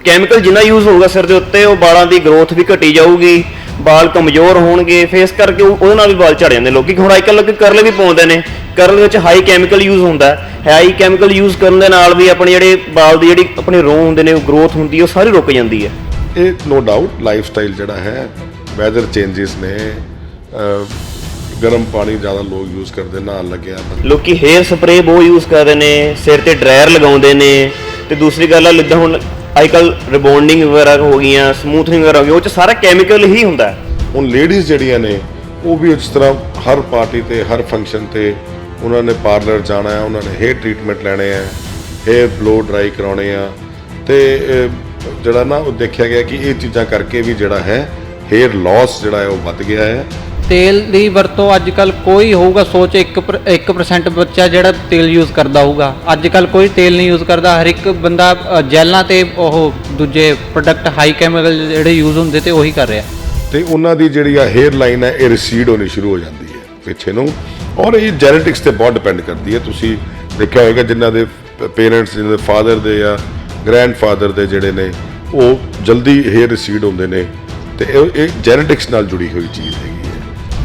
ਉਹ ਕੈਮੀਕਲ ਜਿੰਨਾ ਯੂਜ਼ ਹੋਊਗਾ ਸਿਰ ਦੇ ਉੱਤੇ ਉਹ ਵਾਲਾਂ ਦੀ ਗਰੋਥ ਵੀ ਘਟੀ ਜਾਊਗੀ ਵਾਲ ਕਮਜ਼ੋਰ ਹੋਣਗੇ ਫੇਸ ਕਰਕੇ ਉਹ- ਉਹਦੇ ਨਾਲ ਵੀ ਵਾਲ ਝੜ ਜਾਂਦੇ ਲੋਕੀ। ਹੁਣ ਅੱਜਕੱਲ ਲੋਕੀ ਕਰਲ ਵੀ ਪਾਉਂਦੇ ਨੇ। ਕਰਲ ਵਿੱਚ ਹਾਈ ਕੈਮੀਕਲ ਯੂਜ਼ ਹੁੰਦਾ ਹੈ। ਹਾਈ ਕੈਮੀਕਲ ਯੂਜ਼ ਕਰਨ ਦੇ ਨਾਲ ਵੀ ਆਪਣੇ ਜਿਹੜੇ ਵਾਲ ਦੀ ਜਿਹੜੀ ਆਪਣੇ ਰੋਹ ਹੁੰਦੇ ਨੇ ਉਹ ਗਰੋਥ ਹੁੰਦੀ ਹੈ ਉਹ ਸਾਰੀ ਰੁਕ ਜਾਂਦੀ ਹੈ। ਇਹ ਨੋ ਡਾਊਟ ਲਾਈਫ ਸਟਾਈਲ ਜਿਹੜਾ ਹੈ ਵੈਦਰ ਚੇਂਜਸ ਨੇ ਗਰਮ ਪਾਣੀ ਜ਼ਿਆਦਾ ਲੋਕ ਯੂਜ਼ ਕਰਦੇ ਨਹਾਉਣ ਲੱਗਿਆ ਲੋਕੀ ਹੇਅਰ ਸਪਰੇ ਬਹੁਤ ਯੂਜ਼ ਕਰਦੇ ਨੇ ਸਿਰ ਤੇ ਡਰਾਇਰ ਲਗਾਉਂਦੇ ਨੇ ਤੇ ਦੂਸਰੀ ਗੱਲ ਆ ਜਿੱਦਾਂ ਹੁਣ ਅੱਜਕੱਲ ਰਿਬੌਂਡਿੰਗ ਵਗੈਰਾ ਹੋ ਗਈਆਂ ਸਮੂਥਨਿੰਗ ਵਗੈਰਾ ਹੋ ਗਈ ਉਹ ਚ ਸਾਰਾ ਕੈਮੀਕਲ ਹੀ ਹੁੰਦਾ ਹੁਣ ਲੇਡੀਜ਼ ਜਿਹੜੀਆਂ ਨੇ, ਉਹ ਵੀ ਉਸ ਤਰ੍ਹਾਂ ਹਰ ਪਾਰਟੀ ਤੇ, ਹਰ ਫੰਕਸ਼ਨ ਤੇ ਉਹਨਾਂ ਨੇ ਪਾਰਲਰ ਜਾਣਾ ਹੈ, ਉਹਨਾਂ ਨੇ ਹੇਅਰ ਟ੍ਰੀਟਮੈਂਟ ਲੈਣੇ ਆ ਹੇਅਰ ਬਲੋ ਡਰਾਈ ਕਰਾਉਣੇ ਆ। ਤੇ ਜਿਹੜਾ ਨਾ ਉਹ ਦੇਖਿਆ ਗਿਆ ਕਿ ਇਹ ਚੀਜ਼ਾਂ ਕਰਕੇ ਵੀ ਜਿਹੜਾ ਹੈ ਹੇਅਰ ਲਾਸ ਜਿਹੜਾ ਹੈ ਉਹ ਵੱਧ ਗਿਆ ਹੈ। ਤੇਲ ਦੀ ਵਰਤੋਂ ਅੱਜ ਕੱਲ ਕੋਈ ਹੋਊਗਾ ਸੋਚ 1% 1% ਬੱਚਾ ਜਿਹੜਾ ਤੇਲ ਯੂਜ਼ ਕਰਦਾ ਹੋਊਗਾ। ਅੱਜ ਕੱਲ ਕੋਈ ਤੇਲ ਨਹੀਂ ਯੂਜ਼ ਕਰਦਾ ਹਰ ਇੱਕ ਬੰਦਾ ਅ, ਜੈਲਾਂ ਤੇ ਉਹ ਦੂਜੇ ਪ੍ਰੋਡਕਟ ਹਾਈ ਕੈਮੀਕਲ ਜਿਹੜੇ ਯੂਜ਼ ਹੁੰਦੇ ਤੇ ਉਹੀ ਕਰ ਰਿਹਾ। ਤੇ ਉਹਨਾਂ ਦੀ ਜਿਹੜੀ ਆ ਹੇਅਰ ਲਾਈਨ ਹੈ ਇਹ ਰਿਸੀਡ ਹੋਣੀ ਸ਼ੁਰੂ ਹੋ ਜਾਂਦੀ ਹੈ ਪਿੱਛੇ ਨੂੰ। ਔਰ ਇਹ ਜੈਨੇਟਿਕਸ ਤੇ ਬਹੁਤ ਡਿਪੈਂਡ ਕਰਦੀ ਹੈ। ਤੁਸੀਂ ਦੇਖਿਆ ਹੋਵੇਗਾ ਜਿਨ੍ਹਾਂ ਦੇ ਪੇਰੈਂਟਸ ਜਿਨ੍ਹਾਂ ਦੇ ਫਾਦਰ ਦੇ ਜਾਂ ਗ੍ਰੈਂਡਫਾਦਰ ਦੇ ਜਿਹੜੇ ਨੇ ਉਹ ਜਲਦੀ ਹੇਅਰ ਰਿਸੀਡ ਹੁੰਦੇ ਨੇ। ਤੇ ਇਹ ਜੈਨੇਟਿਕਸ ਨਾਲ ਜੁੜੀ ਹੋਈ ਚੀਜ਼ ਹੈ।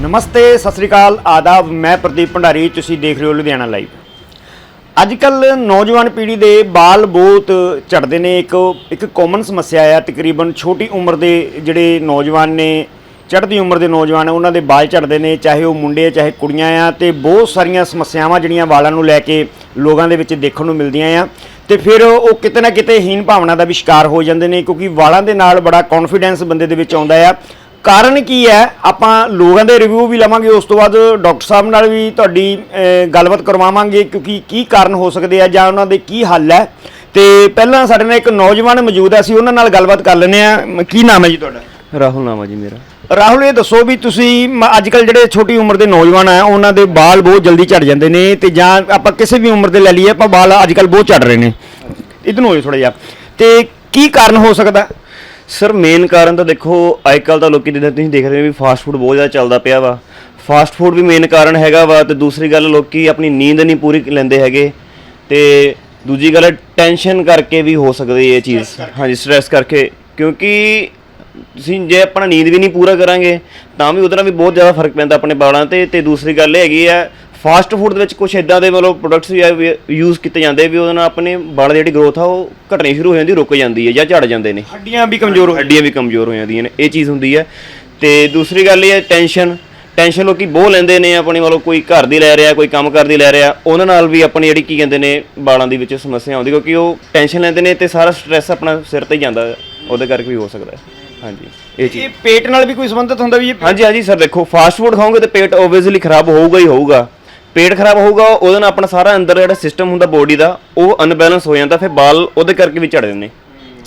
ਨਮਸਤੇ, ਸਤਿ ਸ੍ਰੀ ਅਕਾਲ, ਆਦਾਬ, ਮੈਂ ਪ੍ਰਦੀਪ ਭੰਡਾਰੀ, ਤੁਸੀਂ ਦੇਖ ਰਹੇ ਹੋ ਲੁਧਿਆਣਾ ਲਾਈਵ। ਅੱਜ ਕੱਲ ਨੌਜਵਾਨ ਪੀੜ੍ਹੀ ਦੇ ਬਾਲ ਬਹੁਤ ਝੜਦੇ ਨੇ, ਇੱਕ ਇੱਕ ਕਾਮਨ ਸਮੱਸਿਆ ਆ, ਤਕਰੀਬਨ ਛੋਟੀ ਉਮਰ ਦੇ ਜਿਹੜੇ ਨੌਜਵਾਨ ਨੇ, ਚੜ੍ਹਦੀ ਉਮਰ ਦੇ ਨੌਜਵਾਨ, ਉਹਨਾਂ ਦੇ ਬਾਲ ਝੜਦੇ ਨੇ, ਚਾਹੇ ਉਹ ਮੁੰਡੇ ਆ, ਚਾਹੇ ਕੁੜੀਆਂ ਆ, ਤੇ ਬਹੁਤ ਸਾਰੀਆਂ ਸਮੱਸਿਆਵਾਂ ਜਿਹੜੀਆਂ ਵਾਲਾਂ ਨੂੰ ਲੈ ਕੇ ਲੋਕਾਂ ਦੇ ਵਿੱਚ ਦੇਖਣ ਨੂੰ ਮਿਲਦੀਆਂ ਆ। ਤੇ ਫਿਰ ਉਹ ਕਿਤੇ ਨਾ ਕਿਤੇ ਹੀਨ ਭਾਵਨਾ ਦਾ ਵੀ ਸ਼ਿਕਾਰ ਹੋ ਜਾਂਦੇ ਨੇ, ਕਿਉਂਕਿ ਵਾਲਾਂ ਦੇ ਨਾਲ ਬੜਾ ਕੌਨਫੀਡੈਂਸ ਬੰਦੇ ਦੇ ਵਿੱਚ ਆਉਂਦਾ ਆ। ਕਾਰਨ ਕੀ ਹੈ? ਆਪਾਂ ਲੋਕਾਂ ਦੇ ਰਿਵਿਊ ਵੀ ਲਵਾਂਗੇ ਉਸ ਤੋਂ ਬਾਅਦ ਡਾਕਟਰ ਸਾਹਿਬ ਨਾਲ ਵੀ ਤੁਹਾਡੀ ਗੱਲਬਾਤ ਕਰਵਾਵਾਂਗੇ ਕਿਉਂਕਿ ਕੀ ਕਾਰਨ ਹੋ ਸਕਦੇ ਆ ਜਾਂ ਉਹਨਾਂ ਦੇ ਕੀ ਹੱਲ ਹੈ। ਤੇ ਪਹਿਲਾਂ ਸਾਡੇ ਨਾਲ ਇੱਕ ਨੌਜਵਾਨ ਮੌਜੂਦ ਹੈ ਅਸੀਂ ਉਹਨਾਂ ਨਾਲ ਗੱਲਬਾਤ ਕਰ ਲੈਂਦੇ ਆ ਕੀ ਨਾਮ ਹੈ ਜੀ ਤੁਹਾਡਾ? ਰਾਹੁਲ ਨਾਮ ਆ ਜੀ ਮੇਰਾ। ਰਾਹੁਲ ਇਹ ਦੱਸੋ ਵੀ ਤੁਸੀਂ ਅੱਜ ਕੱਲ ਜਿਹੜੇ ਛੋਟੀ ਉਮਰ ਦੇ ਨੌਜਵਾਨ ਆ ਉਹਨਾਂ ਦੇ ਵਾਲ ਬਹੁਤ ਜਲਦੀ ਝੜ ਜਾਂਦੇ ਨੇ ਤੇ ਜਾਂ ਆਪਾਂ ਕਿਸੇ ਵੀ ਉਮਰ ਦੇ ਲੈ ਲਈਏ ਆਪਾਂ ਵਾਲ ਅੱਜ ਕੱਲ ਬਹੁਤ ਝੜ ਰਹੇ ਨੇ। ਇਧਰ ਨੂੰ ਹੋਏ ਥੋੜਾ ਜਿਹਾ। ਤੇ ਕੀ ਕਾਰਨ ਹੋ ਸਕਦਾ? ਸਰ ਮੇਨ ਕਾਰਨ ਤਾਂ ਦੇਖੋ ਅੱਜਕੱਲ ਤਾਂ ਲੋਕੀ ਜਿੱਦਾਂ ਤੁਸੀਂ ਦੇਖ ਰਹੇ ਹੋ ਵੀ ਫਾਸਟ ਫੂਡ ਬਹੁਤ ਜ਼ਿਆਦਾ ਚੱਲਦਾ ਪਿਆ ਵਾ। ਫਾਸਟ ਫੂਡ ਵੀ ਮੇਨ ਕਾਰਨ ਹੈਗਾ ਵਾ ਤੇ ਦੂਸਰੀ ਗੱਲ ਲੋਕੀ ਆਪਣੀ ਨੀਂਦ ਨਹੀਂ ਪੂਰੀ ਲੈਂਦੇ ਹੈਗੇ। ਤੇ ਦੂਜੀ ਗੱਲ ਟੈਨਸ਼ਨ ਕਰਕੇ ਵੀ ਹੋ ਸਕਦੀ ਹੈ ਇਹ ਚੀਜ਼। ਹਾਂਜੀ ਸਟ੍ਰੈਸ ਕਰਕੇ। ਕਿਉਂਕਿ ਤੁਸੀਂ ਜੇ ਆਪਣਾ ਨੀਂਦ ਵੀ ਨਹੀਂ ਪੂਰਾ ਕਰਾਂਗੇ ਤਾਂ ਵੀ ਉਹਦੇ ਨਾਲ ਵੀ ਬਹੁਤ ਜ਼ਿਆਦਾ ਫ਼ਰਕ ਪੈਂਦਾ ਆਪਣੇ ਵਾਲਾਂ ਤੇ। ਤੇ ਦੂਸਰੀ ਗੱਲ ਇਹ ਹੈਗੀ ਆ ਫਾਸਟ ਫੂਡ ਦੇ ਵਿੱਚ ਕੁਝ ਇਦਾਂ ਦੇ ਮਤਲਬ ਪ੍ਰੋਡਕਟਸ ਯੂਜ਼ ਕੀਤੇ ਜਾਂਦੇ ਵੀ ਉਹਦੇ ਨਾਲ ਆਪਣੇ ਵਾਲ ਦੀ ਜਿਹੜੀ ਗਰੋਥ ਆ ਉਹ ਘਟਣੀ ਸ਼ੁਰੂ ਹੋ ਜਾਂਦੀ ਰੁਕ ਜਾਂਦੀ ਹੈ ਜਾਂ ਝੜ ਜਾਂਦੇ ਨੇ। ਹੱਡੀਆਂ ਵੀ ਕਮਜ਼ੋਰ ਹੋ ਹੱਡੀਆਂ ਵੀ ਕਮਜ਼ੋਰ ਹੋ ਜਾਂਦੀਆਂ ਨੇ। ਇਹ ਚੀਜ਼ ਹੁੰਦੀ ਹੈ। ਤੇ ਦੂਸਰੀ ਗੱਲ ਇਹ ਹੈ ਟੈਨਸ਼ਨ ਟੈਨਸ਼ਨ ਲੋਕੀ ਬਹੁਤ ਲੈਂਦੇ ਨੇ ਆਪਣੀ ਵੱਲੋਂ ਕੋਈ ਘਰ ਦੀ ਲੈ ਰਿਹਾ ਕੋਈ ਕੰਮ ਕਰ ਦੀ ਲੈ ਰਿਹਾ। ਉਹਨਾਂ ਨਾਲ ਵੀ ਆਪਣੀ ਜਿਹੜੀ ਕੀ ਕਹਿੰਦੇ ਨੇ ਵਾਲਾਂ ਦੀ ਵਿੱਚ ਸਮੱਸਿਆ ਆਉਂਦੀ ਕਿਉਂਕਿ ਉਹ ਟੈਨਸ਼ਨ ਲੈਂਦੇ ਨੇ ਤੇ ਸਾਰਾ ਸਟ੍ਰੈਸ ਆਪਣਾ ਸਿਰ ਤੇ ਹੀ ਜਾਂਦਾ। ਉਹਦੇ ਕਰਕੇ ਵੀ ਹੋ ਸਕਦਾ ਹੈ। ਹਾਂਜੀ ਇਹ ਚੀਜ਼। ਇਹ ਪੇਟ ਨਾਲ ਵੀ ਕੋਈ ਸੰਬੰਧਿਤ ਹੁੰਦਾ ਵੀ ਇਹ ਹਾਂਜੀ ਹਾਂਜੀ ਸਰ ਦੇਖੋ ਫਾਸਟ ਫੂਡ ਖਾਓਗੇ ਤੇ ਪੇਟ ਓਬਵੀਅਸਲੀ ਖਰਾਬ ਹੋਊਗਾ ਹੀ ਹੋਊਗਾ। ਪੇਟ ਖਰਾਬ ਹੋਊਗਾ ਉਹਦੇ ਨਾਲ ਆਪਣਾ ਸਾਰਾ ਅੰਦਰ ਜਿਹੜਾ ਸਿਸਟਮ ਹੁੰਦਾ ਬੋਡੀ ਦਾ ਉਹ ਅਨਬੈਲੈਂਸ ਹੋ ਜਾਂਦਾ ਫਿਰ ਵਾਲ ਉਹਦੇ ਕਰਕੇ ਵੀ ਝੜ ਜਾਂਦੇ।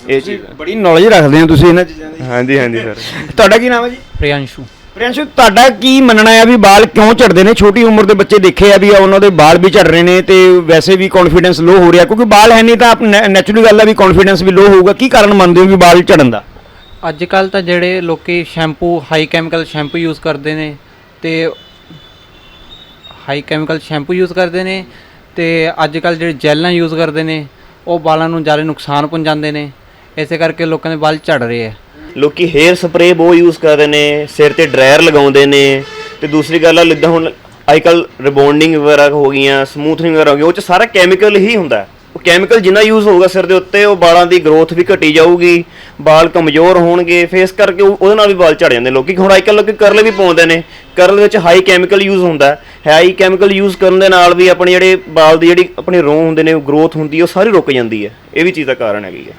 ਇਹ ਚੀਜ਼ ਬੜੀ ਨੌਲੇਜ ਰੱਖਦੇ ਹੋ ਤੁਸੀਂ ਇਹਨਾਂ ਚੀਜ਼ਾਂ ਦੀ। ਹਾਂਜੀ ਹਾਂਜੀ ਸਰ। ਤੁਹਾਡਾ ਕੀ ਨਾਮ ਹੈ ਜੀ? ਪ੍ਰਿयांशु ਪ੍ਰਿੰਸ਼ੂ ਤੁਹਾਡਾ ਕੀ ਮੰਨਣਾ ਹੈ ਵੀ ਵਾਲ ਕਿਉਂ ਝੜਦੇ ਨੇ? ਛੋਟੀ ਉਮਰ ਦੇ ਬੱਚੇ ਦੇਖੇ ਆ ਵੀ ਉਹਨਾਂ ਦੇ ਵਾਲ ਵੀ ਝੜ ਰਹੇ ਨੇ ਤੇ ਵੈਸੇ ਵੀ ਕੌਨਫੀਡੈਂਸ ਲੋ ਹੋ ਰਿਹਾ ਕਿਉਂਕਿ ਵਾਲ ਹੈ ਨਹੀਂ ਤਾਂ ਨੈਚੁਰਲੀ ਗੱਲ ਹੈ ਵੀ ਕੌਨਫੀਡੈਂਸ ਵੀ ਲੋ ਹੋਊਗਾ। ਕੀ ਕਾਰਨ ਮੰਨਦੇ ਹੋ ਵੀ ਵਾਲ ਝੜਨ ਦਾ? ਅੱਜ ਕੱਲ ਤਾਂ ਜਿਹੜੇ ਲੋਕੀ shampoo high chemical shampoo use ਕਰਦੇ ਨੇ ਤੇ ਹਾਈ ਕੈਮੀਕਲ ਸ਼ੈਂਪੂ ਯੂਜ਼ ਕਰਦੇ ਨੇ ਤੇ ਅੱਜ ਕੱਲ ਜਿਹੜੇ ਜੈਲਾਂ ਯੂਜ਼ ਕਰਦੇ ਨੇ, ਉਹ ਵਾਲਾਂ ਨੂੰ ਜ਼ਿਆਦਾ ਨੁਕਸਾਨ ਪਹੁੰਚਾਉਂਦੇ ਨੇ ਇਸੇ ਕਰਕੇ ਲੋਕਾਂ ਦੇ ਵਾਲ ਝੜ ਰਹੇ ਆ ਲੋਕੀ ਹੇਅਰ ਸਪਰੇ ਬਹੁਤ ਯੂਜ਼ ਕਰਦੇ ਨੇ, ਸਿਰ ਤੇ ਡਰਾਇਰ ਲਗਾਉਂਦੇ ਨੇ ਤੇ ਦੂਸਰੀ ਗੱਲ ਆ, ਜਿੱਦਾਂ ਹੁਣ ਅੱਜ ਅੱਜਕੱਲ ਰਿਬੌਂਡਿੰਗ ਵਗੈਰਾ ਹੋ ਗਈਆਂ ਸਮੂਥਨਿੰਗ ਵਗੈਰਾ ਹੋ ਗਈ ਉਹ ਚ ਸਾਰਾ ਕੈਮੀਕਲ ਹੀ ਹੁੰਦਾ ਹੈ। ਉਹ ਕੈਮੀਕਲ ਜਿੰਨਾ ਯੂਜ਼ ਹੋਊਗਾ ਸਿਰ ਦੇ ਉੱਤੇ ਉਹ ਵਾਲਾਂ ਦੀ ਗਰੋਥ ਵੀ ਘਟੀ ਜਾਊਗੀ ਵਾਲ ਕਮਜ਼ੋਰ ਹੋਣਗੇ ਫੇਸ ਕਰਕੇ ਉਹ- ਉਹਦੇ ਨਾਲ ਵੀ ਵਾਲ ਝੜ ਜਾਂਦੇ ਲੋਕੀ। ਹੁਣ ਅੱਜਕੱਲ ਲੋਕੀ ਕਰਲ ਵੀ ਪਾਉਂਦੇ ਨੇ। ਕਰਲ ਵਿੱਚ ਹਾਈ ਕੈਮੀਕਲ ਯੂਜ਼ ਹੁੰਦਾ ਹੈ। ਹਾਈ ਕੈਮੀਕਲ ਯੂਜ਼ ਕਰਨ ਦੇ ਨਾਲ ਵੀ ਆਪਣੇ ਜਿਹੜੇ ਵਾਲ ਦੀ ਜਿਹੜੀ ਆਪਣੇ ਰੋਹ ਹੁੰਦੇ ਨੇ ਉਹ ਗਰੋਥ ਹੁੰਦੀ ਹੈ ਉਹ ਸਾਰੀ ਰੁਕ ਜਾਂਦੀ ਹੈ। ਇਹ ਵੀ ਚੀਜ਼ ਦਾ ਕਾਰਨ ਹੈਗੀ ਹੈ।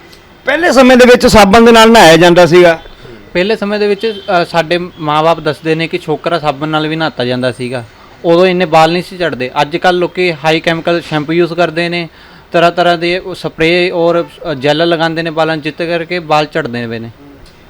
ਪਹਿਲੇ ਸਮੇਂ ਦੇ ਵਿੱਚ ਸਾਬਣ ਦੇ ਨਾਲ ਨਹਾਇਆ ਜਾਂਦਾ ਸੀਗਾ। ਪਹਿਲੇ ਸਮੇਂ ਦੇ ਵਿੱਚ ਅ, ਸਾਡੇ ਮਾਪੇ ਦੱਸਦੇ ਨੇ ਕਿ ਛੋਕਰਾ ਸਾਬਣ ਨਾਲ ਵੀ ਨਹਾਤਾ ਜਾਂਦਾ ਸੀਗਾ। ਉਦੋਂ ਇੰਨੇ ਵਾਲ ਨਹੀਂ ਸੀ ਝੜਦੇ। ਅੱਜ ਕੱਲ ਲੋਕੀ ਹਾਈ ਕੈਮੀਕਲ ਸ਼ੈਂਪੂ ਯੂਜ਼ ਕਰਦੇ ਨੇ। ਤਰ੍ਹਾਂ ਤਰ੍ਹਾਂ ਦੇ ਸਪਰੇਅ ਔਰ ਜੈਲ ਲਗਾਉਂਦੇ ਨੇ ਨੂੰ ਜਿੱਤੇ ਕਰਕੇ ਵਾਲ ਝੜਦੇ ਨੇ ਨੇ।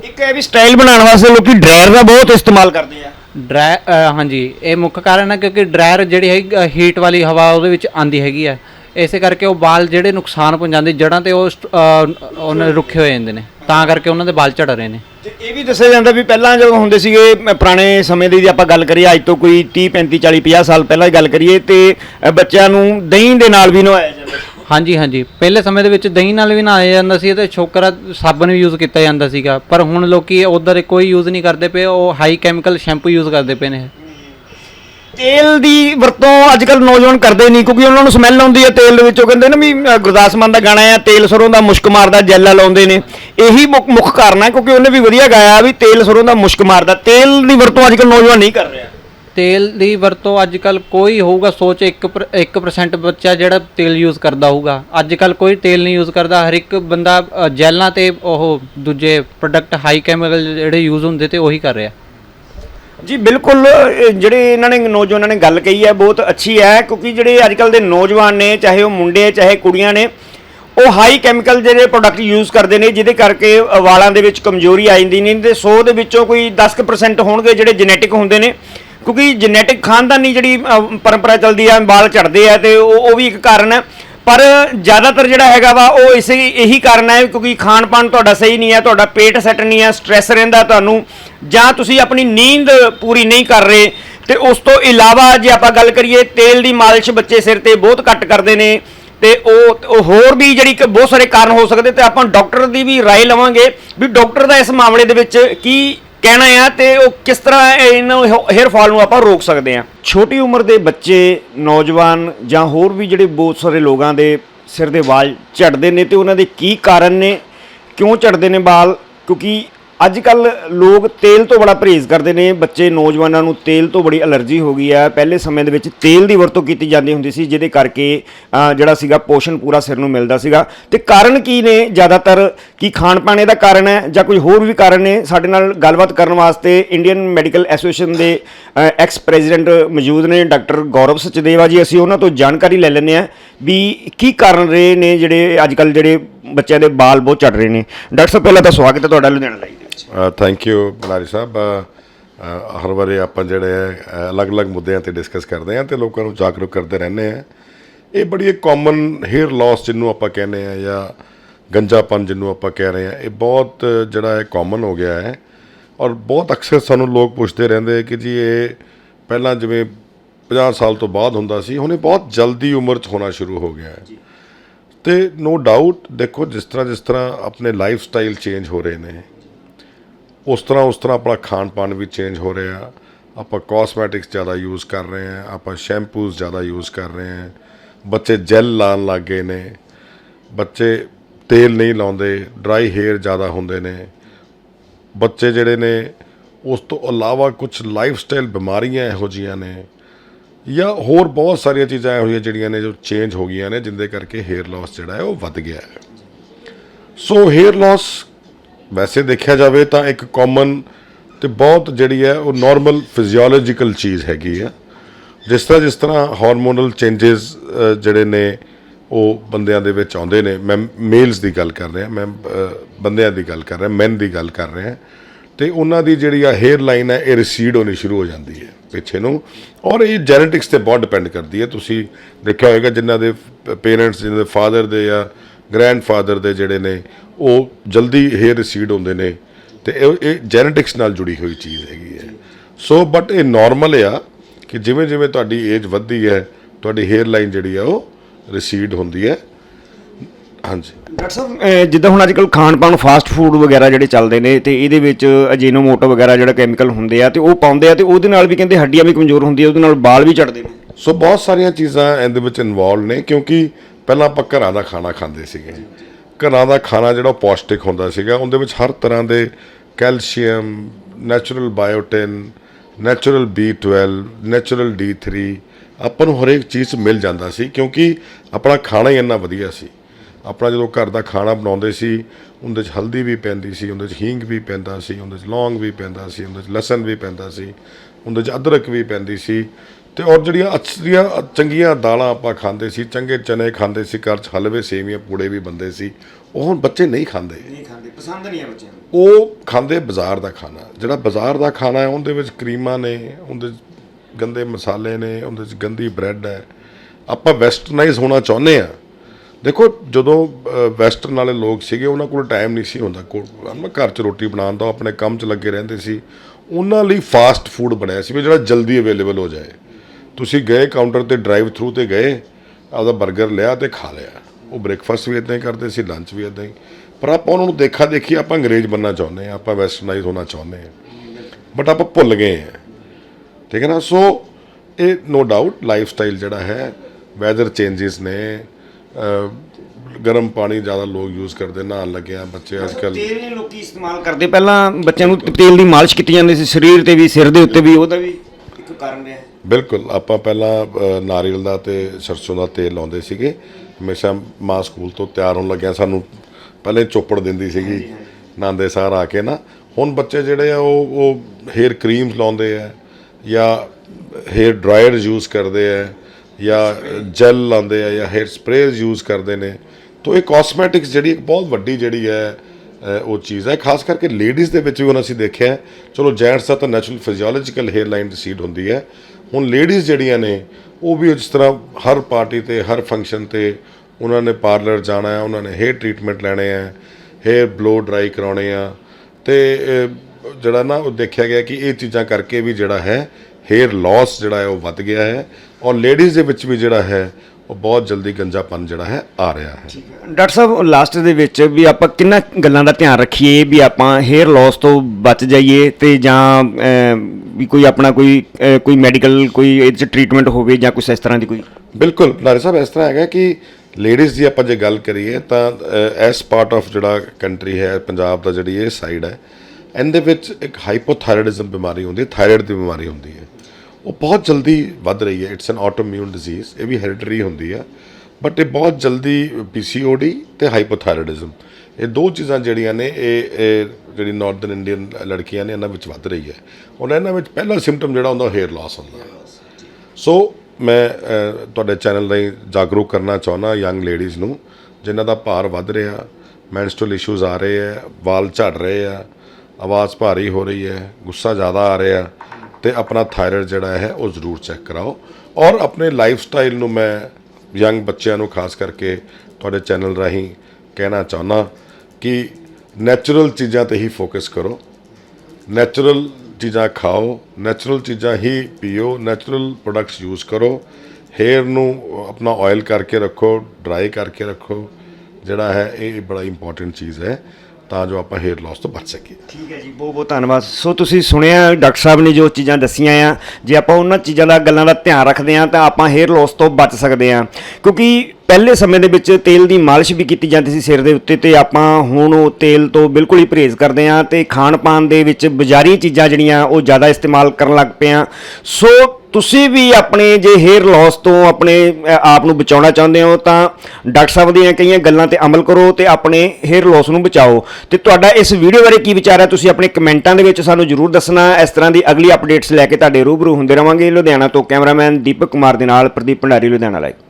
ਇੱਕ ਇਹ ਵੀ ਸਟਾਈਲ ਬਣਾਉਣ ਵਾਸਤੇ ਲੋਕੀ ਡਰਾਇਰ ਦਾ ਬਹੁਤ ਇਸਤੇਮਾਲ ਕਰਦੇ ਆ। ਡਰਾਈ ਅ, ਹਾਂਜੀ ਇਹ ਮੁੱਖ ਕਾਰਨ ਹੈ ਕਿਉਂਕਿ ਡਰਾਇਰ ਜਿਹੜੀ ਹੈ ਹੀਟ ਵਾਲੀ ਹਵਾ ਉਹਦੇ ਵਿੱਚ ਆਂਦੀ ਹੈਗੀ ਹੈ ਇਸੇ ਕਰਕੇ ਉਹ ਵਾਲ ਜਿਹੜੇ ਨੁਕਸਾਨ ਪਹੁੰਚਾਉਂਦੇ ਜੜਾਂ ਤੇ ਉਹ ਸਟ- ਅ, ਉਹਨਾਂ ਰੁੱਖੇ ਹੋ ਜਾਂਦੇ ਨੇ। ਤਾਂ ਕਰਕੇ ਉਹਨਾਂ ਦੇ ਵਾਲ ਝੜ ਰਹੇ ਨੇ। ਤੇ ਇਹ ਵੀ ਦੱਸਿਆ ਜਾਂਦਾ ਵੀ ਪਹਿਲਾਂ ਜਦੋਂ ਹੁੰਦੇ ਸੀਗੇ ਪੁਰਾਣੇ ਸਮੇਂ ਦੀ ਜੇ ਆਪਾਂ ਗੱਲ ਕਰੀਏ ਅੱਜ ਤੋਂ ਕੋਈ 30 35 40 50 ਸਾਲ ਪਹਿਲਾਂ ਦੀ ਗੱਲ ਕਰੀਏ ਤੇ ਬੱਚਿਆਂ ਨੂੰ ਦਹੀਂ ਦੇ ਨਾਲ ਵੀ ਨਵਾਇਆ ਜਾਂਦਾ ਸੀ। ਹਾਂਜੀ ਹਾਂਜੀ। ਪਹਿਲੇ ਸਮੇਂ ਦੇ ਵਿੱਚ ਦਹੀਂ ਨਾਲ ਵੀ ਨਹਾਇਆ ਜਾਂਦਾ ਸੀ ਤੇ ਛੋਕਰਾ ਸਾਬਣ ਵੀ ਯੂਜ਼ ਕੀਤਾ ਜਾਂਦਾ ਸੀਗਾ। ਪਰ ਹੁਣ ਲੋਕੀ ਉਧਰ ਕੋਈ ਯੂਜ਼ ਨਹੀਂ ਕਰਦੇ ਪਏ ਉਹ ਹਾਈ ਕੈਮੀਕਲ ਸ਼ੈਂਪੂ ਯੂਜ਼ ਕਰਦੇ ਪਏ ਨੇ। ਤੇਲ ਦੀ ਵਰਤੋਂ ਅੱਜ ਕੱਲ ਨੌਜਵਾਨ ਕਰਦੇ ਨਹੀਂ ਕਿਉਂਕਿ ਉਹਨਾਂ ਨੂੰ ਸਮੈਲ ਆਉਂਦੀ ਹੈ ਤੇਲ ਦੇ ਵਿੱਚੋਂ। ਕਹਿੰਦੇ ਨਾ ਵੀ ਅ, ਗੁਰਦਾਸ ਮਾਨ ਦਾ ਗਾਣਾ ਆ ਤੇਲ ਸਰੋਂ ਦਾ ਮੁਸ਼ਕ ਮਾਰਦਾ ਜੈਲਾ ਲਾਉਂਦੇ ਨੇ। ਇਹੀ ਮੁੱਖ ਮੁੱਖ ਕਾਰਨ ਹੈ ਕਿਉਂਕਿ ਉਹਨੇ ਵੀ ਵਧੀਆ ਗਾਇਆ ਵੀ ਤੇਲ ਸਰੋਂ ਦਾ ਮੁਸ਼ਕ ਮਾਰਦਾ। ਤੇਲ ਦੀ ਵਰਤੋਂ ਅੱਜ ਕੱਲ ਨੌਜਵਾਨ ਨਹੀਂ ਕਰ ਰਿਹਾ। ਤੇਲ ਦੀ ਵਰਤੋਂ ਅੱਜ ਕੱਲ ਕੋਈ ਹੋਊਗਾ ਸੋਚ 1% 1% ਬੱਚਾ ਜਿਹੜਾ ਤੇਲ ਯੂਜ਼ ਕਰਦਾ ਹੋਊਗਾ। ਅੱਜ ਕੱਲ ਕੋਈ ਤੇਲ ਨਹੀਂ ਯੂਜ਼ ਕਰਦਾ ਹਰ ਇੱਕ ਬੰਦਾ ਅ, ਜੈਲਾਂ ਤੇ ਉਹ ਦੂਜੇ ਪ੍ਰੋਡਕਟ ਹਾਈ ਕੈਮੀਕਲ ਜਿਹੜੇ ਯੂਜ਼ ਹੁੰਦੇ ਤੇ ਉਹੀ ਕਰ ਰਿਹਾ। ਜੀ ਬਿਲਕੁਲ ਜਿਹੜੇ ਇਹਨਾਂ ਨੇ ਨੌਜਵਾਨਾਂ ਨੇ ਗੱਲ ਕਹੀ ਹੈ ਬਹੁਤ ਅੱਛੀ ਹੈ ਕਿਉਂਕਿ ਜਿਹੜੇ ਅੱਜ ਕੱਲ ਦੇ ਨੌਜਵਾਨ ਨੇ ਚਾਹੇ ਉਹ ਮੁੰਡੇ ਚਾਹੇ ਕੁੜੀਆਂ ਨੇ ਉਹ ਹਾਈ ਕੈਮੀਕਲ ਜਿਹੜੇ ਪ੍ਰੋਡਕਟ ਯੂਜ਼ ਕਰਦੇ ਨੇ ਜਿਹਦੇ ਕਰਕੇ ਵਾਲਾਂ ਦੇ ਵਿੱਚ ਕਮਜ਼ੋਰੀ ਆ ਜਾਂਦੀ ਨਹੀਂ ਤੇ 100 ਦੇ ਵਿੱਚੋਂ ਕੋਈ 10% ਹੋਣਗੇ ਜਿਹੜੇ ਜੈਨੇਟਿਕ ਹੁੰਦੇ ਨੇ। ਕਿਉਂਕਿ ਜੈਨੇਟਿਕ ਖਾਨਦਾਨੀ ਜਿਹੜੀ ਅ, ਪਰੰਪਰਾ ਚੱਲਦੀ ਆ ਵਾਲ ਝੜਦੇ ਆ ਤੇ ਉਹ ਉਹ ਵੀ ਇੱਕ ਕਾਰਨ ਹੈ ਪਰ ਜ਼ਿਆਦਾਤਰ ਜਿਹੜਾ ਹੈਗਾ ਵਾ ਉਹ ਇਸੇ ਇਹੀ ਕਾਰਨ ਹੈ ਕਿਉਂਕਿ ਖਾਣ ਪਾਣ ਤੁਹਾਡਾ ਸਹੀ ਨਹੀਂ ਹੈ ਤੁਹਾਡਾ ਪੇਟ ਸੈੱਟ ਨਹੀਂ ਹੈ ਸਟ੍ਰੈਸ ਰਹਿੰਦਾ ਤੁਹਾਨੂੰ ਜਾਂ ਤੁਸੀਂ ਆਪਣੀ ਨੀਂਦ ਪੂਰੀ ਨਹੀਂ ਕਰ ਰਹੇ ਤੇ ਉਸ ਤੋਂ ਇਲਾਵਾ ਜੇ ਆਪਾਂ ਗੱਲ ਕਰੀਏ ਤੇਲ ਦੀ ਮਾਲਿਸ਼ ਬੱਚੇ ਸਿਰ ਤੇ ਬਹੁਤ ਘੱਟ ਕਰਦੇ ਨੇ ਤੇ ਉਹ ਉਹ ਹੋਰ ਵੀ ਜਿਹੜੀ ਕਿ ਬਹੁਤ ਸਾਰੇ ਕਾਰਨ ਹੋ ਸਕਦੇ ਤੇ ਆਪਾਂ ਡਾਕਟਰ ਦੀ ਵੀ رائے ਲਵਾਂਗੇ ਵੀ ਡਾਕਟਰ ਦਾ ਇਸ ਮਾਮਲੇ ਦੇ ਵਿੱਚ ਕੀ ਕਹਿਣਾ ਆ ਤੇ ਉਹ ਕਿਸ ਤਰ੍ਹਾਂ ਇਹਨਾਂ ਹੇਅਰ ਫਾਲ ਨੂੰ ਆਪਾਂ ਰੋਕ ਸਕਦੇ ਆ ਛੋਟੀ ਉਮਰ ਦੇ ਬੱਚੇ, ਨੌਜਵਾਨ ਜਾਂ ਹੋਰ ਵੀ ਜਿਹੜੇ ਬਹੁਤ ਸਾਰੇ ਲੋਕਾਂ ਦੇ ਸਿਰ ਦੇ ਵਾਲ ਝੜਦੇ ਨੇ ਤੇ ਉਹਨਾਂ ਦੇ ਕੀ ਕਾਰਨ ਨੇ, ਕਿਉਂ ਝੜਦੇ ਨੇ ਵਾਲ? ਕਿਉਂਕਿ ਅੱਜ ਕੱਲ ਲੋਕ ਤੇਲ ਤੋਂ ਬੜਾ ਪਰਹੇਜ਼ ਕਰਦੇ ਨੇ। ਬੱਚੇ, ਨੌਜਵਾਨਾਂ ਨੂੰ ਤੇਲ ਤੋਂ ਬੜੀ ਅਲਰਜੀ ਹੋ ਗਈ ਹੈ। ਪਹਿਲੇ ਸਮੇਂ ਦੇ ਵਿੱਚ ਤੇਲ ਦੀ ਵਰਤੋਂ ਕੀਤੀ ਜਾਂਦੀ ਹੁੰਦੀ ਸੀ, ਜਿਹਦੇ ਕਰਕੇ ਜਿਹੜਾ ਸੀਗਾ ਪੋਸ਼ਣ ਪੂਰਾ ਸਿਰ ਨੂੰ ਮਿਲਦਾ ਸੀਗਾ। ਤੇ ਕਾਰਨ ਕੀ ਨੇ ਜ਼ਿਆਦਾਤਰ? ਕੀ ਖਾਣ ਪਾਣੇ ਦਾ ਕਾਰਨ ਹੈ ਜਾਂ ਕੋਈ ਹੋਰ ਵੀ ਕਾਰਨ ਨੇ? ਸਾਡੇ ਨਾਲ ਗੱਲਬਾਤ ਕਰਨ ਵਾਸਤੇ ਇੰਡੀਅਨ ਮੈਡੀਕਲ ਐਸੋਸੀਏਸ਼ਨ ਦੇ ਐਕਸ ਪ੍ਰੈਜ਼ੀਡੈਂਟ ਮੌਜੂਦ ਨੇ, ਡਾਕਟਰ ਗੌਰਵ ਸਚਦੇਵਾ ਜੀ। ਅਸੀਂ ਉਹਨਾਂ ਤੋਂ ਜਾਣਕਾਰੀ ਲੈ ਲੈਂਦੇ ਆ ਵੀ ਕੀ ਕਾਰਨ ਰਹੇ ਨੇ ਜਿਹੜੇ ਅੱਜ ਕੱਲ ਜਿਹੜੇ ਬੱਚਿਆਂ ਦੇ ਵਾਲ ਬਹੁਤ ਝੜ ਰਹੇ ਨੇ। ਡਾਕਟਰ ਸਾਹਿਬ ਪਹਿਲਾਂ ਤਾਂ ਸਵਾਗਤ ਹੈ ਤੁਹਾਡਾ ਲੁਧਿਆਣਾ ਲਾਈਵ ਦੇ ਵਿੱਚ। ਥੈਂਕ ਯੂ ਬਲਾਰੀ ਸਾਹਿਬ। ਅ, ਹਰ ਵਾਰੀ ਆਪਾਂ ਜਿਹੜੇ ਹੈ, ਅਲੱਗ-ਅਲੱਗ ਮੁੱਦਿਆਂ ਤੇ ਡਿਸਕਸ ਕਰਦੇ ਹਾਂ ਤੇ ਲੋਕਾਂ ਨੂੰ ਜਾਗਰੂਕ ਕਰਦੇ ਰਹਿੰਦੇ ਆ ਇਹ ਬੜੀ ਇੱਕ ਕਾਮਨ ਹੇਅਰ ਲਾਸ ਜਿਹਨੂੰ ਆਪਾਂ ਕਹਿੰਦੇ ਆ ਜਾਂ ਗੰਜਾਪਨ ਜਿਹਨੂੰ ਆਪਾਂ ਕਹਿ ਰਹੇ ਆ ਇਹ ਬਹੁਤ ਜਿਹੜਾ ਹੈ ਕਾਮਨ ਹੋ ਗਿਆ ਹੈ ਔਰ ਬਹੁਤ ਅਕਸਰ ਸਾਨੂੰ ਲੋਕ ਪੁੱਛਦੇ ਰਹਿੰਦੇ ਕਿ ਜੀ ਇਹ ਪਹਿਲਾਂ ਜਿਵੇਂ 50 ਸਾਲ ਤੋਂ ਬਾਅਦ ਹੁੰਦਾ ਸੀ ਹੁਣ ਇਹ ਬਹੁਤ ਜਲਦੀ ਉਮਰ 'ਚ ਹੋਣਾ ਸ਼ੁਰੂ ਹੋ ਗਿਆ ਹੈ। ਤੇ ਨੋ ਡਾਊਟ ਦੇਖੋ ਜਿਸ ਤਰ੍ਹਾਂ ਜਿਸ ਤਰ੍ਹਾਂ ਆਪਣੇ ਲਾਈਫ ਸਟਾਈਲ ਚੇਂਜ ਹੋ ਰਹੇ ਨੇ, ਉਸ ਤਰ੍ਹਾਂ ਉਸ ਤਰ੍ਹਾਂ ਆਪਣਾ ਖਾਣ ਪਾਣ ਵੀ ਚੇਂਜ ਹੋ ਰਿਹਾ, ਆਪਾਂ ਕਾਸਮੈਟਿਕਸ ਜ਼ਿਆਦਾ ਯੂਜ਼ ਕਰ ਰਹੇ ਹਾਂ, ਆਪਾਂ ਸ਼ੈਂਪੂਸ ਜ਼ਿਆਦਾ ਯੂਜ਼ ਕਰ ਰਹੇ ਹਾਂ, ਬੱਚੇ ਜੈਲ ਲਾਉਣ ਲੱਗ ਗਏ ਨੇ, ਬੱਚੇ ਤੇਲ ਨਹੀਂ ਲਾਉਂਦੇ ਡਰਾਈ ਹੇਅਰ ਜ਼ਿਆਦਾ ਹੁੰਦੇ ਨੇ, ਬੱਚੇ ਜਿਹੜੇ ਨੇ ਉਸ ਤੋਂ ਇਲਾਵਾ ਕੁਝ ਲਾਈਫ ਸਟਾਈਲ ਬਿਮਾਰੀਆਂ ਇਹੋ ਜੀਆਂ ਨੇ ਜਾਂ ਹੋਰ ਬਹੁਤ ਸਾਰੀਆਂ ਚੀਜ਼ਾਂ ਇਹੋ ਜਿਹੀਆਂ ਜਿਹੜੀਆਂ ਨੇ ਜੋ ਚੇਂਜ ਹੋ ਗਈਆਂ ਨੇ, ਜਿੰਦੇ ਕਰਕੇ ਹੇਅਰ ਲਾਸ ਜਿਹੜਾ ਹੈ ਉਹ ਵੱਧ ਗਿਆ ਹੈ। ਸੋ ਹੇਅਰ ਲਾਸ ਵੈਸੇ ਦੇਖਿਆ ਜਾਵੇ ਤਾਂ ਇੱਕ ਕਾਮਨ ਤੇ ਬਹੁਤ ਜਿਹੜੀ ਹੈ ਉਹ ਨਾਰਮਲ ਫਿਜ਼ੀਓਲੋਜੀਕਲ ਚੀਜ਼ ਹੈਗੀ ਆ ਜਿਸ ਤਰ੍ਹਾਂ ਜਿਸ ਤਰ੍ਹਾਂ ਹਾਰਮੋਨਲ ਚੇਂजेस ਜਿਹੜੇ ਨੇ ਉਹ ਬੰਦਿਆਂ ਦੇ ਵਿੱਚ ਆਉਂਦੇ ਨੇ। ਮੈਂ ਮੇਲਸ ਦੀ ਗੱਲ ਕਰ ਰਿਹਾ, ਮੈਂ ਬੰਦਿਆਂ ਦੀ ਗੱਲ ਕਰ ਰਿਹਾ ਮੈਨ ਦੀ ਗੱਲ ਕਰ ਰਿਹਾ। ਤੇ ਉਹਨਾਂ ਦੀ ਜਿਹੜੀ ਆ ਹੇਅਰ ਲਾਈਨ ਹੈ, ਇਹ ਰਿਸੀਡ ਹੋਣੀ ਸ਼ੁਰੂ ਹੋ ਜਾਂਦੀ ਹੈ ਪਿੱਛੇ ਨੂੰ। ਔਰ ਇਹ ਜੈਨੇਟਿਕਸ ਤੇ ਬਹੁਤ ਡਿਪੈਂਡ ਕਰਦੀ ਹੈ। ਤੁਸੀਂ ਦੇਖਿਆ ਹੋਵੇਗਾ ਜਿਨ੍ਹਾਂ ਦੇ ਪੇਰੈਂਟਸ ਜਿਨ੍ਹਾਂ ਦੇ ਫਾਦਰ ਦੇ ਜਾਂ ਗ੍ਰੈਂਡਫਾਦਰ ਦੇ ਜਿਹੜੇ ਨੇ, ਉਹ ਜਲਦੀ ਹੇਅਰ ਰਿਸੀਡ ਹੁੰਦੇ ਨੇ ਤੇ ਇਹ ਇਹ ਜੈਨੇਟਿਕਸ ਨਾਲ ਜੁੜੀ ਹੋਈ ਚੀਜ਼ ਹੈਗੀ ਹੈ। ਸੋ ਬਟ ਇਹ ਨਾਰਮਲ ਆ ਕਿ ਜਿਵੇਂ ਜਿਵੇਂ ਤੁਹਾਡੀ ਏਜ ਵੱਧਦੀ ਹੈ, ਤੁਹਾਡੀ ਹੇਅਰ ਲਾਈਨ ਜਿਹੜੀ ਆ ਉਹ ਰਿਸੀਡ ਹੁੰਦੀ ਹੈ। ਹਾਂਜੀ। ਡਾਕਟਰ ਸਾਹਿਬ ਜਿੱਦਾਂ ਹੁਣ ਅੱਜਕੱਲ ਖਾਣ ਪਾਣ ਫਾਸਟ ਫੂਡ ਵਗੈਰਾ ਜਿਹੜੇ ਚੱਲਦੇ ਨੇ ਤੇ ਇਹਦੇ ਵਿੱਚ ਅਜੀਨੋਮੋਟੋ ਵਗੈਰਾ ਜਿਹੜਾ ਕੈਮੀਕਲ ਹੁੰਦੇ ਆ ਤੇ ਉਹ ਪਾਉਂਦੇ ਆ ਤੇ ਉਹਦੇ ਨਾਲ ਵੀ ਕਹਿੰਦੇ ਹੱਡੀਆਂ ਵੀ ਕਮਜ਼ੋਰ ਹੁੰਦੀਆਂ, ਉਹਦੇ ਨਾਲ ਵਾਲ ਵੀ ਝੜਦੇ ਨੇ। ਸੋ ਬਹੁਤ ਸਾਰੀਆਂ ਚੀਜ਼ਾਂ ਇਹਦੇ ਵਿੱਚ ਇਨਵੋਲਵ ਨੇ ਕਿਉਂਕਿ ਪਹਿਲਾਂ ਆਪਾਂ ਘਰਾਂ ਦਾ ਖਾਣਾ ਖਾਂਦੇ ਸੀਗੇ। ਘਰਾਂ ਦਾ ਖਾਣਾ ਜਿਹੜਾ ਉਹ ਪੌਸ਼ਟਿਕ ਹੁੰਦਾ ਸੀਗਾ, ਉਹਦੇ ਵਿੱਚ ਹਰ ਤਰ੍ਹਾਂ ਦੇ calcium natural biotin natural B12 natural D3 ਆਪਾਂ ਨੂੰ ਹਰੇਕ ਚੀਜ਼ ਮਿਲ ਜਾਂਦਾ ਸੀ ਕਿਉਂਕਿ ਆਪਣਾ ਖਾਣਾ ਹੀ ਇੰਨਾ ਵਧੀਆ ਸੀ। ਆਪਣਾ ਜਦੋਂ ਘਰ ਦਾ ਖਾਣਾ ਬਣਾਉਂਦੇ ਸੀ ਉਹਦੇ 'ਚ ਹਲਦੀ ਵੀ ਪੈਂਦੀ ਸੀ ਉਹਦੇ 'ਚ ਹੀਂਗ ਵੀ ਪੈਂਦਾ ਸੀ ਉਹਦੇ 'ਚ ਲੌਂਗ ਵੀ ਪੈਂਦਾ ਸੀ ਉਹਦੇ 'ਚ ਲਸਣ ਵੀ ਪੈਂਦਾ ਸੀ ਉਹਦੇ 'ਚ ਅਦਰਕ ਵੀ ਪੈਂਦੀ ਸੀ ਤੇ ਔਰ ਜਿਹੜੀਆਂ ਅਛਰੀਆਂ ਚੰਗੀਆਂ ਦਾਲਾਂ ਆਪਾਂ ਖਾਂਦੇ ਸੀ ਚੰਗੇ ਚਨੇ ਖਾਂਦੇ ਸੀ ਘਰ 'ਚ ਹਲਵੇ ਸੇਵੀਆਂ ਪੂੜੇ ਵੀ ਬੰਦੇ ਸੀ ਉਹ ਹੁਣ ਬੱਚੇ ਨਹੀਂ ਖਾਂਦੇ। ਨਹੀਂ ਖਾਂਦੇ ਪਸੰਦ ਨਹੀਂ ਆ ਬੱਚਿਆਂ ਨੂੰ। ਉਹ ਖਾਂਦੇ ਬਾਜ਼ਾਰ ਦਾ ਖਾਣਾ ਜਿਹੜਾ ਬਾਜ਼ਾਰ ਦਾ ਖਾਣਾ ਹੈ ਉਹਦੇ ਵਿੱਚ ਕਰੀਮਾਂ ਨੇ ਉਹਦੇ 'ਚ ਗੰਦੇ ਮਸਾਲੇ ਨੇ ਉਹਦੇ 'ਚ ਗੰਦੀ ਬ੍ਰੈਡ ਹੈ। ਆਪਾਂ ਵੈਸਟਰਨਾਈਜ਼ ਹੋਣਾ ਚਾਹੁੰਦੇ ਆ ਦੇਖੋ, ਜਦੋਂ ਵੈਸਟਰਨ ਵਾਲੇ ਲੋਕ ਸੀਗੇ, ਉਹਨਾਂ ਕੋਲ ਟਾਈਮ ਨਹੀਂ ਸੀ ਹੁੰਦਾ। ਕੋਲ ਘਰ 'ਚ ਰੋਟੀ ਬਣਾਉਣ ਦਾ, ਉਹ ਆਪਣੇ ਕੰਮ 'ਚ ਲੱਗੇ ਰਹਿੰਦੇ ਸੀ। ਉਹਨਾਂ ਲਈ ਫਾਸਟ ਫੂਡ ਬਣਿਆ ਸੀ ਵੀ ਜਿਹੜਾ ਜਲਦੀ ਅਵੇਲੇਬਲ ਹੋ ਜਾਏ। ਤੁਸੀਂ ਗਏ ਕਾਊਂਟਰ ਤੇ ਡਰਾਈਵ ਥਰੂ ਤੇ ਗਏ, ਆਪਦਾ 버ਗਰ ਲਿਆ ਤੇ ਖਾ ਲਿਆ। ਉਹ ਬ੍ਰੇਕਫਾਸਟ ਵੀ ਇਦਾਂ ਹੀ ਕਰਦੇ ਸੀ ਲੰਚ ਵੀ ਇਦਾਂ ਹੀ। ਪਰ ਆਪਾਂ ਉਹਨਾਂ ਨੂੰ ਦੇਖਾ ਦੇਖੀ ਆਪਾਂ ਅੰਗਰੇਜ਼ ਬੰਨਾ ਚਾਹੁੰਦੇ ਆ ਆਪਾਂ ਵੈਸਟਰਨਾਈਜ਼ ਹੋਣਾ ਚਾਹੁੰਦੇ ਆ ਬਟ ਆਪਾਂ ਭੁੱਲ ਗਏ ਆ ਠੀਕ ਹੈ ਨਾ? ਸੋ ਇਹ ਨੋ ਡਾਊਟ ਲਾਈਫ ਸਟਾਈਲ ਜਿਹੜਾ ਹੈ ਵੈਦਰ ਚੇਂਜਸ ਨੇ ਗਰਮ ਪਾਣੀ ਜ਼ਿਆਦਾ ਲੋਕ ਯੂਜ਼ ਕਰਦੇ ਨਹਾਉਣ ਲੱਗਿਆ ਬੱਚੇ ਅੱਜ ਕੱਲ੍ਹ ਤੇਲ ਨਹੀਂ ਲੋਕੀ ਇਸਤੇਮਾਲ ਕਰਦੇ। ਪਹਿਲਾਂ ਬੱਚਿਆਂ ਨੂੰ ਤੇਲ ਦੀ ਮਾਲਿਸ਼ ਕੀਤੀ ਜਾਂਦੀ ਸੀ ਸਰੀਰ ਤੇ ਵੀ ਸਿਰ ਦੇ ਉੱਤੇ ਵੀ ਉਹਦਾ ਵੀ ਇੱਕ ਕਾਰਨ ਰਿਹਾ। ਬਿਲਕੁਲ ਆਪਾਂ ਪਹਿਲਾਂ ਨਾਰੀਅਲ ਦਾ ਤੇ ਸਰਸੋਂ ਦਾ ਤੇਲ ਲਾਉਂਦੇ ਸੀਗੇ। ਹਮੇਸ਼ਾ ਮਾਂ ਸਕੂਲ ਤੋਂ ਤਿਆਰ ਹੋਣ ਲੱਗਿਆ ਸਾਨੂੰ ਪਹਿਲੇ ਚੋਪੜ ਦਿੰਦੀ ਸੀਗੀ ਨਾਂਦੇ ਸਾਰ ਆ ਕੇ ਨਾ। ਹੁਣ ਬੱਚੇ ਜਿਹੜੇ ਆ ਉਹ ਉਹ ਹੇਅਰ ਕਰੀਮਸ ਲਾਉਂਦੇ ਆ ਜਾਂ ਹੇਅਰ ਡਰਾਇਰ ਯੂਜ਼ ਕਰਦੇ ਆ। ਜਾਂ ਜੈਲ ਲਾਉਂਦੇ ਆ ਜਾਂ ਹੇਅਰ ਸਪਰੇਜ਼ ਯੂਜ਼ ਕਰਦੇ ਨੇ, ਤੋ ਇਹ ਕਾਸਮੈਟਿਕਸ ਜਿਹੜੀ ਇੱਕ ਬਹੁਤ ਵੱਡੀ ਜਿਹੜੀ ਹੈ ਉਹ ਚੀਜ਼ ਹੈ। ਖਾਸ ਕਰਕੇ ਲੇਡੀਜ਼ ਦੇ ਵਿੱਚ ਵੀ ਹੁਣ ਅਸੀਂ ਦੇਖਿਆ ਚਲੋ, ਜੈਂਟਸ ਦਾ ਤਾਂ natural physiological hair line seed ਹੁੰਦੀ ਹੈ। ਹੁਣ ਲੇਡੀਜ਼ ਜਿਹੜੀਆਂ ਨੇ, ਉਹ ਵੀ ਜਿਸ ਤਰ੍ਹਾਂ ਹਰ ਪਾਰਟੀ ਤੇ, ਹਰ ਫੰਕਸ਼ਨ ਤੇ ਉਹਨਾਂ ਨੇ ਪਾਰਲਰ ਜਾਣਾ ਹੈ, ਉਹਨਾਂ ਨੇ ਹੇਅਰ ਟ੍ਰੀਟਮੈਂਟ ਲੈਣੇ ਆ ਹੇਅਰ ਬਲੋ ਡਰਾਈ ਕਰਾਉਣੇ ਆ। ਤੇ ਜਿਹੜਾ ਨਾ ਉਹ ਦੇਖਿਆ ਗਿਆ ਕਿ ਇਹ ਚੀਜ਼ਾਂ ਕਰਕੇ ਵੀ ਜਿਹੜਾ ਹੈ ਹੇਅਰ ਲਾਸ ਜਿਹੜਾ ਹੈ ਉਹ ਵੱਧ ਗਿਆ ਹੈ ਔਰ ਲੇਡੀਜ਼ ਦੇ ਵਿੱਚ ਵੀ ਜਿਹੜਾ ਹੈ ਉਹ ਬਹੁਤ ਜਲਦੀ ਗੰਜਾਪਨ ਜਿਹੜਾ ਹੈ ਆ ਰਿਹਾ ਹੈ। ਡਾਕਟਰ ਸਾਹਿਬ ਲਾਸਟ ਦੇ ਵਿੱਚ ਵੀ ਆਪਾਂ ਕਿੰਨਾ ਗੱਲਾਂ ਦਾ ਧਿਆਨ ਰੱਖੀਏ ਵੀ ਆਪਾਂ ਹੇਅਰ ਲਾਸ ਤੋਂ ਬਚ ਜਾਈਏ ਤੇ ਜਾਂ ਵੀ ਕੋਈ ਆਪਣਾ ਕੋਈ ਕੋਈ ਮੈਡੀਕਲ ਕੋਈ ਇਹਦੇ ਚ ਟ੍ਰੀਟਮੈਂਟ ਹੋਵੇ ਜਾਂ ਕੁਛ ਇਸ ਤਰ੍ਹਾਂ ਦੀ ਕੋਈ? ਬਿਲਕੁਲ। ਨਾਰੇ ਸਾਹਿਬ ਇਸ ਤਰ੍ਹਾਂ ਹੈਗਾ ਕਿ ਲੇਡੀਜ਼ ਦੀ ਆਪਾਂ ਜੇ ਗੱਲ ਕਰੀਏ ਤਾਂ ਐਸ ਪਾਰਟ ਆਫ ਜਿਹੜਾ ਕੰਟਰੀ ਹੈ ਪੰਜਾਬ ਦਾ ਜਿਹੜੀ ਇਹ ਸਾਈਡ ਹੈ ਇਹਦੇ ਵਿੱਚ ਇੱਕ ਹਾਈਪੋਥਾਇਰੋਇਡਿਜ਼ਮ ਬਿਮਾਰੀ ਹੁੰਦੀ ਹੈ ਥਾਇਰਾਇਡ ਦੀ ਬਿਮਾਰੀ ਹੁੰਦੀ ਹੈ। ਉਹ ਬਹੁਤ ਜਲਦੀ ਵੱਧ ਰਹੀ ਹੈ। ਇਟਸ ਐਨ ਆਟੋਇਮਿਊਨ ਡਿਜ਼ੀਜ਼ ਇਹ ਵੀ ਹੈਰੀਟਰੀ ਹੁੰਦੀ ਹੈ। ਬਟ ਇਹ ਬਹੁਤ ਜਲਦੀ ਪੀਸੀਓਡੀ ਤੇ ਹਾਈਪੋਥਾਇਰੋਇਡਿਜ਼ਮ ਇਹ ਦੋ ਚੀਜ਼ਾਂ ਜਿਹੜੀਆਂ ਨੇ, ਇਹ ਜਿਹੜੀ ਨਾਰਥਰਨ ਇੰਡੀਅਨ ਲੜਕੀਆਂ ਨੇ, ਇਹਨਾਂ ਵਿੱਚ ਵੱਧ ਰਹੀ ਹੈ। ਹੁਣ ਇਹਨਾਂ ਵਿੱਚ ਪਹਿਲਾ ਸਿੰਪਟਮ ਜਿਹੜਾ ਹੁੰਦਾ ਹੇਅਰ ਲਾਸ ਹੁੰਦਾ ਸੋ ਮੈਂ ਤੁਹਾਡੇ ਚੈਨਲ ਰਾਹੀਂ ਜਾਗਰੂਕ ਕਰਨਾ ਚਾਹੁੰਦਾ ਯੰਗ ਲੇਡੀਜ਼ ਨੂੰ, ਜਿਨ੍ਹਾਂ ਦਾ ਭਾਰ ਵੱਧ ਰਿਹਾ ਮੈਂਸਟਰਲ ਇਸ਼ੂਜ਼ ਆ ਰਹੇ ਆ ਵਾਲ ਝੜ ਰਹੇ ਆ ਆਵਾਜ਼ ਭਾਰੀ ਹੋ ਰਹੀ ਹੈ, ਗੁੱਸਾ ਜ਼ਿਆਦਾ ਆ ਰਿਹਾ ਤੇ ਆਪਣਾ ਥਾਇਰਾਇਡ ਜਿਹੜਾ ਹੈ ਉਹ ਜ਼ਰੂਰ ਚੈੱਕ ਕਰਾਓ। ਔਰ ਆਪਣੇ ਲਾਈਫ ਸਟਾਈਲ ਨੂੰ ਮੈਂ ਯੰਗ ਬੱਚਿਆਂ ਨੂੰ ਖਾਸ ਕਰਕੇ ਤੁਹਾਡੇ ਚੈਨਲ ਰਾਹੀਂ ਕਹਿਣਾ ਚਾਹੁੰਦਾ ਕਿ ਨੈਚੁਰਲ ਚੀਜ਼ਾਂ ਤੇ ਹੀ ਫੋਕਸ ਕਰੋ। ਨੈਚੁਰਲ ਚੀਜ਼ਾਂ ਖਾਓ ਨੈਚੁਰਲ ਚੀਜ਼ਾਂ ਹੀ ਪੀਓ ਨੈਚੁਰਲ ਪ੍ਰੋਡਕਟਸ ਯੂਜ਼ ਕਰੋ। ਹੇਅਰ ਨੂੰ ਆਪਣਾ ਆਇਲ ਕਰਕੇ ਰੱਖੋ ਡਰਾਈ ਕਰਕੇ ਰੱਖੋ। ਜਿਹੜਾ ਹੈ, ਇਹ ਬੜਾ ਇੰਪੋਰਟੈਂਟ ਚੀਜ਼ ਹੈ। ਤਾਂ ਜੋ ਆਪਾਂ ਹੇਅਰ ਲਾਸ ਤੋਂ ਬਚ ਸਕੀਏ। ਠੀਕ ਹੈ ਜੀ, ਬਹੁਤ ਬਹੁਤ ਧੰਨਵਾਦ। ਸੋ ਤੁਸੀਂ ਸੁਣਿਆ, ਡਾਕਟਰ ਸਾਹਿਬ ਨੇ ਜੋ ਚੀਜ਼ਾਂ ਦੱਸੀਆਂ ਆ, ਜੇ ਆਪਾਂ ਉਹਨਾਂ ਚੀਜ਼ਾਂ ਦਾ, ਗੱਲਾਂ ਦਾ ਧਿਆਨ ਰੱਖਦੇ ਆ ਤਾਂ ਆਪਾਂ ਹੇਅਰ ਲਾਸ ਤੋਂ ਬਚ ਸਕਦੇ ਆ ਕਿਉਂਕਿ ਪਹਿਲੇ ਸਮੇਂ ਦੇ ਵਿੱਚ ਤੇਲ ਦੀ ਮਾਲਿਸ਼ ਵੀ ਕੀਤੀ ਜਾਂਦੀ ਸੀ ਸਿਰ ਦੇ ਉੱਤੇ, ਤੇ ਆਪਾਂ ਹੁਣ ਉਹ ਤੇਲ ਤੋਂ ਬਿਲਕੁਲ ਹੀ ਪਰਹੇਜ਼ ਕਰਦੇ ਆ ਤੇ ਖਾਣ ਪਾਣ ਦੇ ਵਿੱਚ ਬਾਜ਼ਾਰੀ ਚੀਜ਼ਾਂ ਜਿਹੜੀਆਂ, ਉਹ ਜ਼ਿਆਦਾ ਇਸਤੇਮਾਲ ਕਰਨ ਲੱਗ ਪਏ ਆ ਸੋ ਤੁਸੀਂ ਵੀ ਆਪਣੇ ਜੇ ਹੇਅਰ ਲਾਸ ਤੋਂ ਆਪਣੇ ਆਪ ਨੂੰ ਬਚਾਉਣਾ ਚਾਹੁੰਦੇ ਹੋ, ਤਾਂ ਡਾਕਟਰ ਸਾਹਿਬ ਦੀਆਂ ਕਈਆਂ ਗੱਲਾਂ ਤੇ ਅਮਲ ਕਰੋ ਤੇ ਆਪਣੇ ਹੇਅਰ ਲਾਸ ਨੂੰ ਬਚਾਓ। ਤੇ ਤੁਹਾਡਾ ਇਸ ਵੀਡੀਓ ਬਾਰੇ ਕੀ ਵਿਚਾਰ ਹੈ, ਤੁਸੀਂ ਆਪਣੇ ਕਮੈਂਟਾਂ ਦੇ ਵਿੱਚ ਸਾਨੂੰ ਜਰੂਰ ਦੱਸਣਾ। ਇਸ ਤਰ੍ਹਾਂ ਦੀ ਅਗਲੀ ਅਪਡੇਟਸ ਲੈ ਕੇ ਤੁਹਾਡੇ ਰੂਬਰੂ ਹੁੰਦੇ ਰਵਾਂਗੇ ਲੁਧਿਆਣਾ ਤੋਂ ਕੈਮਰਾਮੈਨ ਦੀਪਕ ਕੁਮਾਰ ਦੇ ਨਾਲ ਪ੍ਰਦੀਪ ਭੰਡਾਰੀ, ਲੁਧਿਆਣਾ ਲਾਈਵ